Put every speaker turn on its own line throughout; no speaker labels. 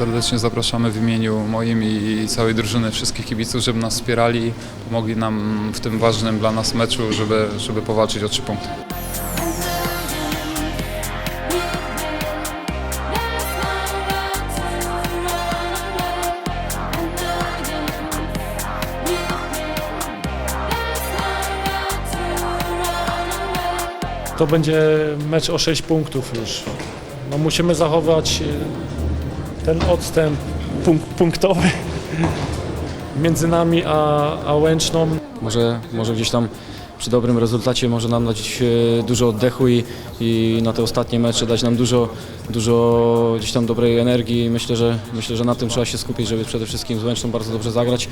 serdecznie zapraszamy w imieniu moim i całej drużyny wszystkich kibiców, żeby nas wspierali, pomogli nam w tym ważnym dla nas meczu, żeby, żeby powalczyć o trzy punkty.
To będzie mecz o 6 punktów już. No musimy zachować ten odstęp punk punktowy między nami a, a Łęczną.
Może, może gdzieś tam przy dobrym rezultacie może nam dać e, dużo oddechu i, i na te ostatnie mecze dać nam dużo, dużo gdzieś tam dobrej energii. Myślę, że myślę, że na tym trzeba się skupić, żeby przede wszystkim z Łęczną bardzo dobrze zagrać.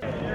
¡Hey!